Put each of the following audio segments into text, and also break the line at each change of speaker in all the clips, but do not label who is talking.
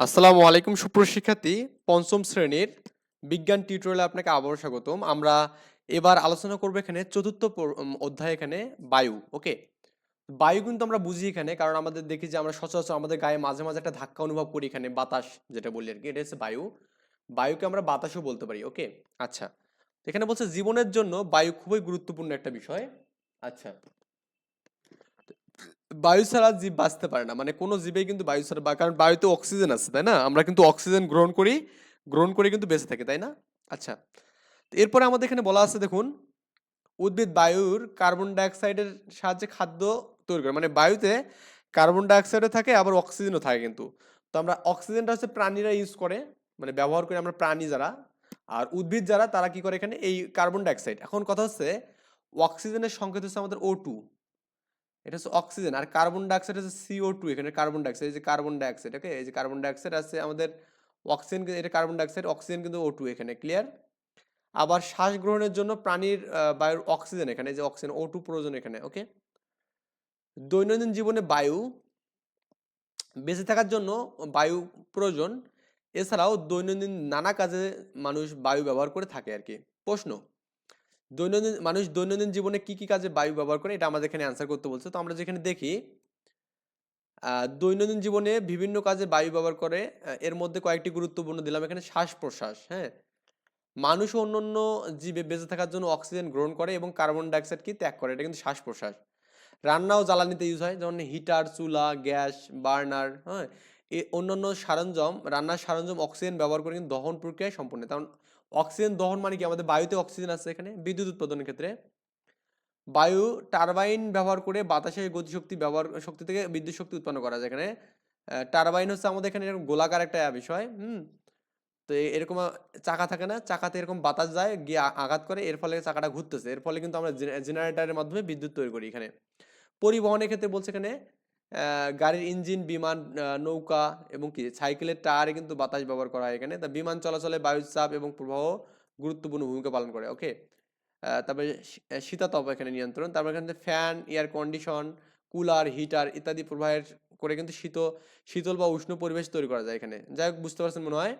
আসসালামু আলাইকুম সুপ্রশিক্ষার্থী পঞ্চম শ্রেণির বিজ্ঞান টিউটোরিয়ালে আপনাকে আবারও স্বাগতম। আমরা এবার আলোচনা করব এখানে চতুর্থ অধ্যায় এখানে বায়ু, ওকে? বায়ু কিন্তু আমরা বুঝি এখানে, কারণ আমাদের দেখি যে আমরা সচরাচর আমাদের গায়ে মাঝে মাঝে একটা ধাক্কা অনুভব করি এখানে, বাতাস যেটা বলি আর কি এটা হচ্ছে বায়ু। বায়ুকে আমরা বাতাসও বলতে পারি, ওকে? আচ্ছা এখানে বলছে জীবনের জন্য বায়ু খুবই গুরুত্বপূর্ণ একটা বিষয়। আচ্ছা বায়ু ছাড়া জীব বাঁচতে পারে না। মানে কোনো জীবেই কিন্তু বায়ু ছাড়া বা- কারণ বায়ুতে অক্সিজেন আছে, তাই না? আমরা কিন্তু অক্সিজেন গ্রহণ করি, গ্রহণ করে কিন্তু বেঁচে থাকি, তাই না? আচ্ছা এরপরে আমাদের এখানে বলা আছে, দেখুন, উদ্ভিদ বায়ুর কার্বন ডাইঅক্সাইডের সাহায্যে খাদ্য তৈরি করে। মানে বায়ুতে কার্বন ডাইঅক্সাইডও থাকে, আবার অক্সিজেনও থাকে কিন্তু। তো আমরা অক্সিজেনটা হচ্ছে প্রাণীরা ইউজ করে মানে ব্যবহার করে আমরা প্রাণী যারা। আর উদ্ভিদ যারা, তারা কি করে এখানে? এই কার্বন ডাইঅক্সাইড। এখন কথা হচ্ছে, অক্সিজেনের সংকেত হচ্ছে আমাদের ও টু এটা হচ্ছে অক্সিজেন আর কার্বন ডাইঅক্সাইড হচ্ছে সিও টু এখানে কার্বন ডাইঅক্সাইড, এই যে কার্বন ডাইঅক্সাইড ওকে এই যে কার্বন ডাইঅক্সাইড আছে আমাদের অক্সিজেন, এটা কার্বন ডাইঅক্সাইড, অক্সিজেন কিন্তু ও টু এখানে ক্লিয়ার আবার শ্বাস গ্রহণের জন্য প্রাণীর বায়ুর অক্সিজেন এখানে যে অক্সিজেন ও টু প্রয়োজন এখানে ওকে দৈনন্দিন জীবনে বায়ু বেঁচে থাকার জন্য বায়ু প্রয়োজন। এছাড়াও দৈনন্দিন নানা কাজে মানুষ বায়ু ব্যবহার করে থাকে আর কি প্রশ্ন দৈনন্দিন, মানুষ দৈনন্দিন জীবনে কি কি কাজে বায়ু ব্যবহার করে, এটা আমাদের এখানে অ্যান্সার করতে বলছে। তো আমরা যেখানে দেখি দৈনন্দিন জীবনে বিভিন্ন কাজে বায়ু ব্যবহার করে এর মধ্যে কয়েকটি গুরুত্বপূর্ণ দিলাম। এখানে শ্বাস প্রশ্বাস হ্যাঁ? মানুষ ও অন্যান্য জীবে বেঁচে থাকার জন্য অক্সিজেন গ্রহণ করে এবং কার্বন ডাইঅক্সাইড কি ত্যাগ করে, এটা কিন্তু শ্বাস প্রশ্বাস রান্না ও জ্বালানিতে ইউজ হয়, যেমন হিটার, চুলা, গ্যাস, বার্নার হ্যাঁ? এই অন্যান্য সরঞ্জাম, রান্নার সরঞ্জাম অক্সিজেন ব্যবহার করে কিন্তু দহন প্রক্রিয়ায় সম্পূর্ণ কারণ অক্সিজেন দহন মানে কি? আমাদের বায়ুতে অক্সিজেন আছে এখানে, বিদ্যুৎ উৎপাদনের ক্ষেত্রে। বায়ু টারবাইন ব্যবহার করে বাতাসের গতিশক্তি ব্যবহার, শক্তি থেকে বিদ্যুৎ শক্তি উৎপন্ন করা যায় এখানে। টারবাইন হচ্ছে আমাদের এখানে এরকম গোলাকার একটা বিষয়, হুম? তো এরকম চাকা থাকে না, চাকাতে এরকম বাতাস যায়, গিয়ে আঘাত করে, এর ফলে চাকাটা ঘুরতেছে। এর ফলে কিন্তু আমরা জেনারেটারের মাধ্যমে বিদ্যুৎ তৈরি করি এখানে। পরিবহনের ক্ষেত্রে বলছে এখানে গাড়ির ইঞ্জিন, বিমান নৌকা এবং কি সাইকেলের টায়ারে কিন্তু বাতাস ব্যবহার করা হয় এখানে। তা বিমান চলাচলে বায়ুর চাপ এবং প্রবাহ গুরুত্বপূর্ণ ভূমিকা পালন করে ওকে তারপরে শীতাতপ এখানে নিয়ন্ত্রণ। তারপরে এখানে fan air condition cooler heater ইত্যাদি প্রবাহের করে কিন্তু শীত, শীতল বা উষ্ণ পরিবেশ তৈরি করা যায় এখানে। যাই হোক, বুঝতে পারছেন মনে হয়?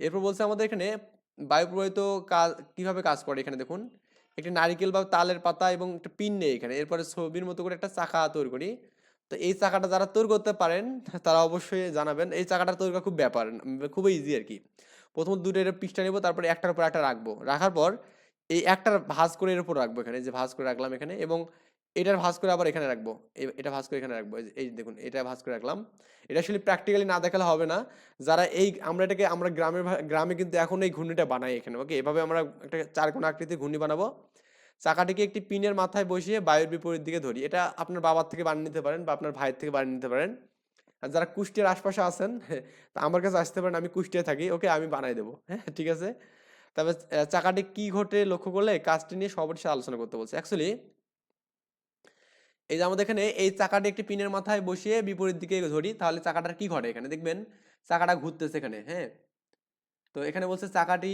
এরপর বলছে আমাদের এখানে বায়ু প্রবাহিত কাজ কীভাবে কাজ করে এখানে দেখুন। একটি নারিকেল বা তালের পাতা এবং একটা পিন নেই এখানে। এরপরে ছবির মতো করে একটা চাকা তৈরি করি। তো এই চাকাটা যারা তৈরি করতে পারেন, তারা অবশ্যই জানাবেন, এই চাকাটা তৈরি করা খুব ব্যাপার খুবই ইজি আর কি। প্রথম দুটো এর পৃষ্ঠা নেব, তারপরে একটার উপর একটা রাখব। রাখার পর এই একটার ভাঁজ করে এর উপর রাখব এখানে যে ভাঁজ করে রাখলাম এখানে এবং এটার ভাঁজ করে আবার এখানে রাখব। এটা ভাঁজ করে এখানে রাখব। এই দেখুন, এটা ভাঁজ করে রাখলাম। এটা আসলে প্র্যাকটিক্যালি না দেখালে হবে না। যারা এই, আমরা এটাকে, আমরা গ্রামের গ্রামে কিন্তু এখন এই ঘূর্ণিটা বানাই এখানে ওকে এভাবে আমরা একটা চারকোনা আকৃতির ঘূর্ণি বানাবো। চাকাটিকে একটি পিনের মাথায় বসিয়ে বায়ুর বিপরীত দিকে ধরি। এটা আপনার বাবার থেকে বানিয়ে নিতে পারেন বা আপনার ভাইয়ের থেকে বানিয়ে নিতে পারেন। আর যারা কুষ্টিয়ার আশপাশে আছেন, তা আমার কাছে আসতে পারেন, আমি কুষ্টিয়ায় থাকি ওকে আমি বানাই দেবো হ্যাঁ? ঠিক আছে? তবে চাকাটি কি ঘটে লক্ষ্য করলে কাজটি নিয়ে সবার সাথে আলোচনা করতে বলছে। অ্যাকচুয়ালি এই যে আমাদের এখানে এই চাকাটি একটি পিনের মাথায় বসিয়ে বিপরীত দিকে ধরি, তাহলে চাকাটার কি ঘটে এখানে? দেখবেন চাকাটা ঘুরতেছে এখানে হ্যাঁ? তো এখানে বলছে চাকাটি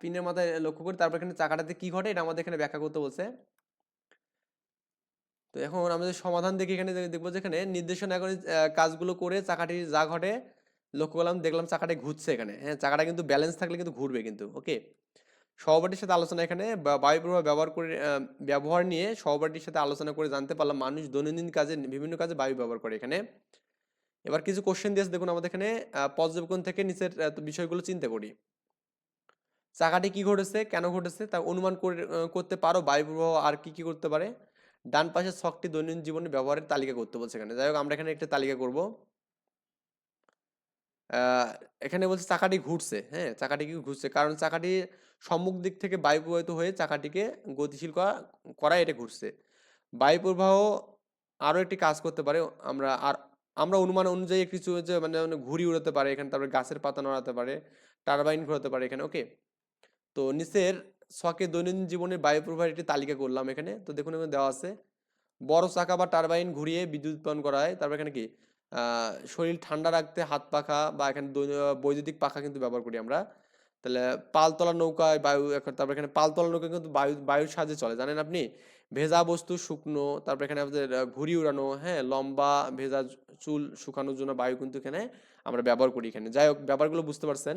পিনের মাথায় লক্ষ্য করি তারপর এখানে চাকাটাতে কি ঘটে? এটা আমাদের এখানে ব্যাখ্যা করতে বলছে। তো এখন আমাদের সমাধান দেখি, এখানে দেখব যে এখানে নির্দেশনা করে কাজগুলো করে চাকাটি যা ঘটে, লক্ষ্য করলাম, দেখলাম চাকাটা ঘুরছে এখানে হ্যাঁ? চাকাটা কিন্তু ব্যালেন্স থাকলে কিন্তু ঘুরবে কিন্তু ওকে সহপাঠীর সাথে আলোচনা এখানে বা- বায়ু প্রবাহ ব্যবহার করে ব্যবহার নিয়ে সহপাঠীর সাথে আলোচনা করে জানতে পারলাম মানুষ দৈনন্দিন কাজে, বিভিন্ন কাজে বায়ু ব্যবহার করে এখানে। এবার কিছু কোশ্চেন দিয়েছে দেখুন আমাদের এখানে পর্যবেক্ষণ থেকে নিচের বিষয়গুলো চিন্তা করি চাকাটি কি ঘটেছে, কেন ঘটেছে তা অনুমান করে করতে পারো বায়ু প্রবাহ আর কি কি করতে পারে। ডান পাশের ছকটি দৈনন্দিন জীবনে ব্যবহারের তালিকা করতে বলছে এখানে। যাই হোক, আমরা এখানে একটা তালিকা করব। এখানে বলছে চাকাটি ঘুরছে হ্যাঁ চাকাটি কি ঘুরছে। কারণ চাকাটি সম্মুখ দিক থেকে বায়ু প্রবাহিত হয়ে চাকাটিকে গতিশীল করা করা এটা ঘুরছে। বায়ু প্রবাহ আরও একটি কাজ করতে পারে, আমরা আর আমরা অনুমান অনুযায়ী কিছু যে মানে মানে ঘুড়ি উড়াতে পারে, এখানে তারপরে গাছের পাতা নড়াতে পারে, টারবাইন ঘোরাতে পারে এখানে, ওকে? তো নিচের শখে দৈনন্দিন জীবনের বায়ু প্রবাহের একটি তালিকা করলাম এখানে। তো দেখুন এখানে দেওয়া আছে, বড় চাকা বা টারবাইন ঘুরিয়ে বিদ্যুৎ উৎপন্ন করা হয়। তারপর এখানে কি? শরীর ঠান্ডা রাখতে হাত পাখা বা এখানে বৈদ্যুতিক পাখা কিন্তু ব্যবহার করি আমরা। তাহলে পালতলা নৌকায় বায়ু, এখন তারপর এখানে পালতলা নৌকা কিন্তু বায়ু, বায়ুর সাহায্যে চলে। জানেন আপনি? ভেজা বস্তু শুকনো, তারপর এখানে আমাদের ঘুড়ি উড়ানো হ্যাঁ লম্বা ভেজা চুল শুকানোর জন্য বায়ু কিন্তু এখানে আমরা ব্যবহার করি এখানে। যাই হোক, ব্যাপারগুলো বুঝতে পারছেন?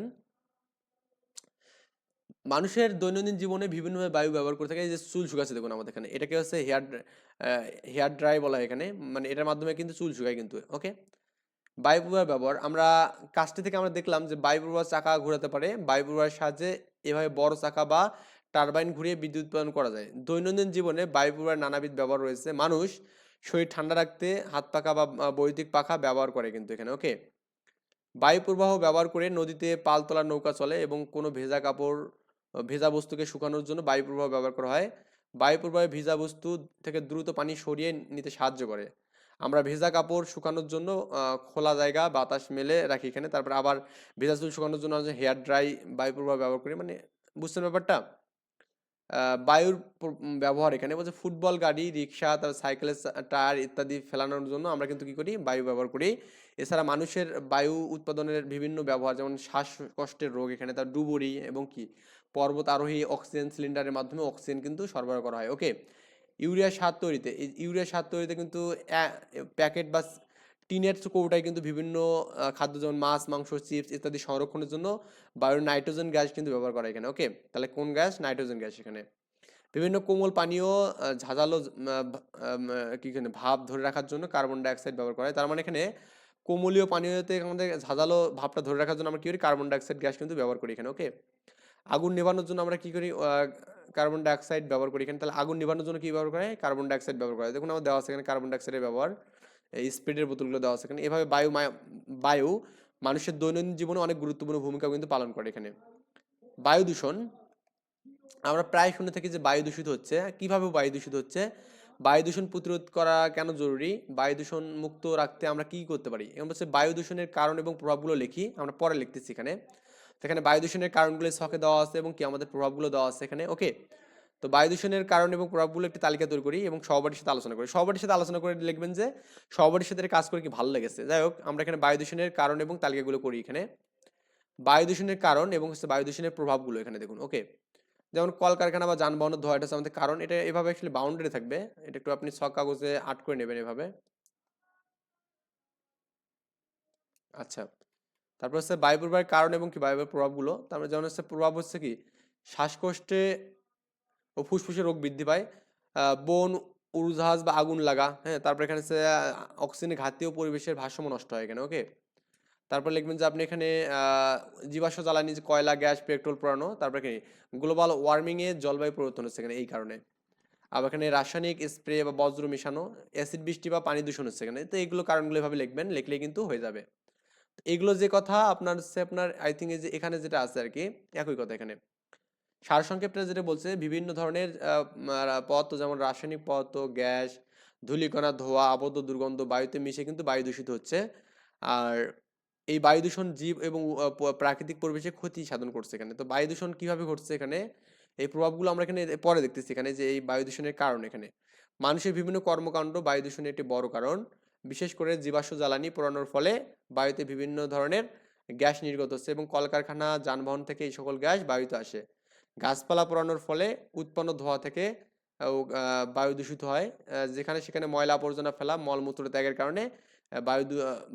মানুষের দৈনন্দিন জীবনে বিভিন্নভাবে বায়ু ব্যবহার করে থাকে যে চুল শুকাচ্ছে দেখুন আমাদের এখানে। এটাকে হচ্ছে হেয়ার হেয়ার ড্রাই বলা হয় এখানে। মানে এটার মাধ্যমে কিন্তু চুল শুকায় কিন্তু ওকে বায়ু প্রবাহ ব্যবহার, আমরা কাজটি থেকে আমরা দেখলাম যে বায়ু প্রবাহ চাকা ঘোরাতে পারে। বায়ু প্রবাহের সাহায্যে এভাবে বড় চাকা বা টারবাইন ঘুরিয়ে বিদ্যুৎ উৎপাদন করা যায়। দৈনন্দিন জীবনে বায়ু প্রবাহের নানাবিধ ব্যবহার রয়েছে। মানুষ শরীর ঠান্ডা রাখতে হাত পাখা বা বৈদ্যুতিক পাখা ব্যবহার করে কিন্তু এখানে ওকে বায়ু প্রবাহ ব্যবহার করে নদীতে পাল তোলার নৌকা চলে এবং কোনো ভেজা কাপড় ভেজা বস্তুকে শুকানোর জন্য বায়ু প্রবাহ ব্যবহার করা হয়। বায়ু প্রবাহে ভেজা বস্তু থেকে দ্রুত পানি সরিয়ে নিতে সাহায্য করে। আমরা ভেজা কাপড় শুকানোর জন্য খোলা জায়গা, বাতাস মেলে রাখি এখানে। তারপর আবার ভেজা চুল শুকানোর জন্য হেয়ার ড্রাই বায়ু প্রবাহ ব্যবহার করি। মানে বুঝছেন ব্যাপারটা? বায়ুর ব্যবহার এখানে। বলছে ফুটবল, গাড়ি, রিক্সা তার সাইকেলের টায়ার ইত্যাদি ফেলানোর জন্য আমরা কিন্তু কি করি? বায়ু ব্যবহার করি। এছাড়া মানুষের বায়ু উৎপাদনের বিভিন্ন ব্যবহার, যেমন শ্বাসকষ্টের রোগ, এখানে তার ডুবুরি এবং কি? পর্বত আরোহী অক্সিজেন সিলিন্ডারের মাধ্যমে অক্সিজেন কিন্তু সরবরাহ করা হয়। ওকে, ইউরিয়া সার তৈরিতে ইউরিয়া সার তৈরিতে কিন্তু প্যাকেট বা টিনের কৌটায় কিন্তু বিভিন্ন খাদ্য যেমন মাছ, মাংস, চিপস ইত্যাদি সংরক্ষণের জন্য বায়ুর নাইট্রোজেন গ্যাস কিন্তু ব্যবহার করা এখানে। ওকে? তাহলে কোন গ্যাস? নাইট্রোজেন গ্যাস এখানে। বিভিন্ন কোমল পানীয় ঝাঁঝালো কি ভাব ধরে রাখার জন্য কার্বন ডাইঅক্সাইড ব্যবহার করা হয়। তার মানে এখানে কোমলীয় পানীয়তে আমাদের ঝাঁঝালো ভাবটা ধরে রাখার জন্য আমরা কী করি? কার্বন ডাইঅক্সাইড গ্যাস কিন্তু ব্যবহার করি এখানে। ওকে? আগুন নেভানোর জন্য আমরা কী করি? কার্বন ডাইঅক্সাইড ব্যবহার করি এখানে। তাহলে আগুন নেভানোর জন্য কী ব্যবহার করা হয়? কার্বন ডাইঅক্সাইড ব্যবহার করা হয়। দেখুন, আমার দেওয়া আছে এখানে কার্বন ডাইঅক্সাইডের ব্যবহার। স্পিডের বোতলগুলো দেওয়া আছে এভাবে বায়ু বায়ু মানুষের দৈনন্দিন জীবনে অনেক গুরুত্বপূর্ণ ভূমিকা কিন্তু পালন করে এখানে। বায়ু দূষণ। আমরা প্রায় শুনে থাকি যে বায়ু দূষিত হচ্ছে। কীভাবে বায়ু দূষিত হচ্ছে? বায়ু দূষণ প্রতিরোধ করা কেন জরুরি? বায়ু দূষণ মুক্ত রাখতে আমরা কি করতে পারি? এবং হচ্ছে বায়ু দূষণের কারণ এবং প্রভাবগুলো লিখি, আমরা পরে লিখতেছি এখানে। সেখানে বায়ু দূষণের কারণগুলো শখে দেওয়া আছে এবং কি আমাদের প্রভাবগুলো দেওয়া আছে এখানে। ওকে তো বায়ু দূষণের কারণ এবং প্রভাবগুলো একটি তালিকা তৈরি করি এবং সহপাঠীর সাথে আলোচনা করি। সহপাঠীর সাথে আলোচনা করে লিখবেন যে, সহপাঠীর সাথে কাজ করে কি ভালো লেগেছে? যাই হোক, আমরা এখানে বায়ু দূষণের কারণ এবং তালিকাগুলো করি এখানে। বায়ু দূষণের কারণ এবং হচ্ছে বায়ু দূষণের প্রভাবগুলো এখানে দেখুন, ওকে? যেমন কলকারখানা বা যানবাহনের ধোঁয়া এটা আমাদের কারণ, এটা এভাবে অ্যাকচুয়ালি বাউন্ডারি থাকবে। এটা একটু আপনি ছক কাগজে আট করে নেবেন এভাবে। আচ্ছা তারপর হচ্ছে বায়ু প্রবাহের কারণ এবং কি বায়ু প্রভাবগুলো? তারপরে যেমন হচ্ছে প্রভাব হচ্ছে কি, শ্বাসকষ্টে ও ফুসফুসে রোগ বৃদ্ধি পায়। বন উড়োজাহাজ বা আগুন লাগা হ্যাঁ তারপর এখানে হচ্ছে অক্সিজেনের ঘাটতি ও পরিবেশের ভারসাম্য নষ্ট হয় এখানে ওকে তারপর লিখবেন যে আপনি এখানে জীবাশ্ম জ্বালানি, যে কয়লা, গ্যাস, পেট্রোল পোড়ানো তারপর কি, গ্লোবাল ওয়ার্মিং এ জলবায়ু পরিবর্তন হচ্ছে এখানে এই কারণে। আবার এখানে রাসায়নিক স্প্রে বা বজ্র মেশানো, অ্যাসিড বৃষ্টি বা পানি দূষণ হচ্ছে এখানে, তো এইগুলো কারণগুলো এভাবে লিখবেন, লিখলে কিন্তু হয়ে যাবে। এগুলো যে কথা, আপনার হচ্ছে আপনার আই থিঙ্ক যে, এখানে যেটা আছে আর কি, একই কথা এখানে। সারসংক্ষেপটা যেটা বলছে, বিভিন্ন ধরনের পদার্থ যেমন রাসায়নিক পদার্থ গ্যাস, ধূলিকণা, ধোঁয়া, আবদ্ধ দুর্গন্ধ, বায়ুতে মিশে কিন্তু বায়ু দূষিত হচ্ছে। আর এই বায়ু দূষণ জীব এবং প্রাকৃতিক পরিবেশে ক্ষতি সাধন করছে এখানে। তো বায়ু দূষণ কীভাবে ঘটছে এখানে? এই প্রভাবগুলো আমরা এখানে পরে দেখতেছি এখানে যে এই বায়ু দূষণের কারণ এখানে। মানুষের বিভিন্ন কর্মকাণ্ড বায়ু দূষণের একটি বড় কারণ। বিশেষ করে জীবাশ্ম জ্বালানি পোড়ানোর ফলে বায়ুতে বিভিন্ন ধরনের গ্যাস নির্গত হচ্ছে এবং কলকারখানা, যানবাহন থেকে এই সকল গ্যাস বায়ুতে আসে। গাছপালা পোড়ানোর ফলে উৎপন্ন ধোঁয়া থেকে বায়ু দূষিত হয়। যেখানে সেখানে ময়লা আবর্জনা ফেলা, মলমূত্র ত্যাগের কারণে বায়ু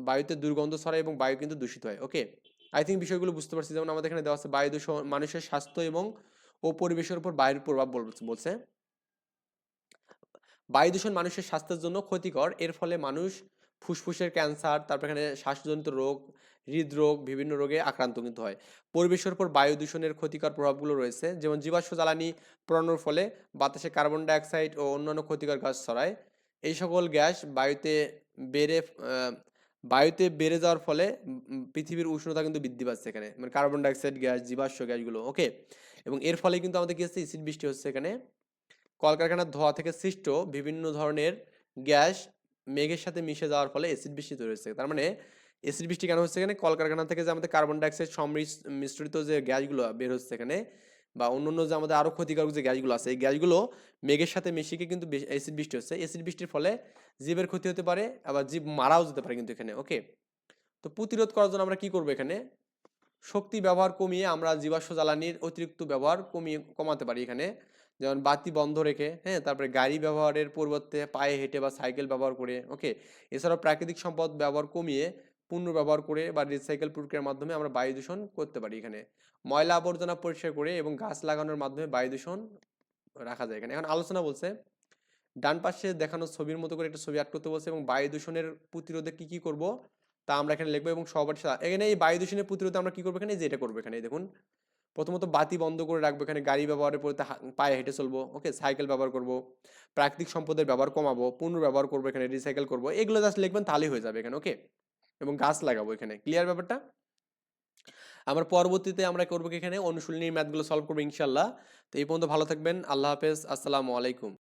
বায়ুতে দুর্গন্ধ ছড়ায় এবং বায়ু কিন্তু দূষিত হয়। ওকে? আই থিঙ্ক বিষয়গুলো বুঝতে পারছি। যেমন আমাদের এখানে দেওয়া আছে, বায়ু দূষণ, মানুষের স্বাস্থ্য এবং, ও পরিবেশের উপর বায়ুর প্রভাব বলছে। বায়ু দূষণ মানুষের স্বাস্থ্যের জন্য ক্ষতিকর। এর ফলে মানুষ ফুসফুসের ক্যান্সার, তারপর এখানে শ্বাসজনিত রোগ হৃদরোগ, বিভিন্ন রোগে আক্রান্ত কিন্তু হয়। পরিবেশের উপর বায়ু দূষণের ক্ষতিকর প্রভাবগুলো রয়েছে, যেমন জীবাশ্ম জ্বালানি পোড়ানোর ফলে বাতাসে কার্বন ডাইঅক্সাইড ও অন্যান্য ক্ষতিকর গ্যাস ছড়ায়। এই সকল গ্যাস বায়ুতে বেড়ে বায়ুতে বেড়ে যাওয়ার ফলে পৃথিবীর উষ্ণতা কিন্তু বৃদ্ধি পাচ্ছে এখানে। মানে কার্বন ডাইঅক্সাইড গ্যাস, জীবাশ্ম গ্যাসগুলো ওকে এবং এর ফলে কিন্তু আমাদের কি হচ্ছে? এসিড বৃষ্টি হচ্ছে এখানে। কলকারখানার ধোঁয়া থেকে সৃষ্ট বিভিন্ন ধরনের গ্যাস মেঘের সাথে মিশে যাওয়ার ফলে এসিড বৃষ্টি তৈরি হচ্ছে। তার মানে এসিড বৃষ্টি কেন হচ্ছে এখানে? কলকারখানা থেকে যে আমাদের কার্বন ডাইঅক্সাইড সমৃস- মিশ্রিত যে গ্যাসগুলো বের হচ্ছে এখানে বা অন্য অন্য যে আমাদের আরও ক্ষতিকারক যে গ্যাসগুলো আছে, এই গ্যাসগুলো মেঘের সাথে মিশিয়ে কিন্তু এসিড বৃষ্টি হচ্ছে। এসিড বৃষ্টির ফলে জীবের ক্ষতি হতে পারে, আবার জীব মারাও যেতে পারে কিন্তু এখানে ওকে তো প্রতিরোধ করার জন্য আমরা কি করব এখানে? শক্তি ব্যবহার কমিয়ে আমরা জীবাশ্ম জ্বালানির অতিরিক্ত ব্যবহার কমিয়ে কমাতে পারি এখানে। যেমন বাতি বন্ধ রেখে হ্যাঁ তারপরে গাড়ি ব্যবহারের পরিবর্তে পায়ে হেঁটে বা সাইকেল ব্যবহার করে ওকে এছাড়াও প্রাকৃতিক সম্পদ ব্যবহার কমিয়ে পুনঃ ব্যবহার করে বা রিসাইকেল প্রক্রিয়ার মাধ্যমে আমরা বায়ু দূষণ করতে পারি এখানে। ময়লা আবর্জনা পরিষ্কার করে এবং গাছ লাগানোর মাধ্যমে বায়ু দূষণ রাখা যায় এখানে। এখন আলোচনা বলছে, ডান পাশে দেখানো ছবির মতো করে একটা ছবি আট করতে বলছে এবং বায়ু দূষণের প্রতিরোধে কি কি করব তা আমরা এখানে লিখব এবং সবার এখানে এই বায়ু দূষণের প্রতিরোধে আমরা কি করব এখানে? যেটা করব এখানে দেখুন। প্রথমত বাতি বন্ধ করে রাখব এখানে, গাড়ি ব্যবহারের হা- পায়ে হেঁটে চলবো, ওকে? সাইকেল ব্যবহার করব, প্রাকৃতিক সম্পদের ব্যবহার কমাবো, পুনর্ব্যবহার করব এখানে রিসাইকেল করব, এগুলো জাস্ট লিখবেন তাহলেই হয়ে যাবে এখানে, ওকে? এবং গাছ লাগাবো এখানে। ক্লিয়ার ব্যাপারটা? আমার পরবর্তীতে আমরা করব এখানে? অনুশীলনীর ম্যাথগুলো সলভ করব ইনশাল্লাহ। তো এই পর্যন্ত ভালো থাকবেন। আল্লাহ হাফেজ। আসসালামু আলাইকুম।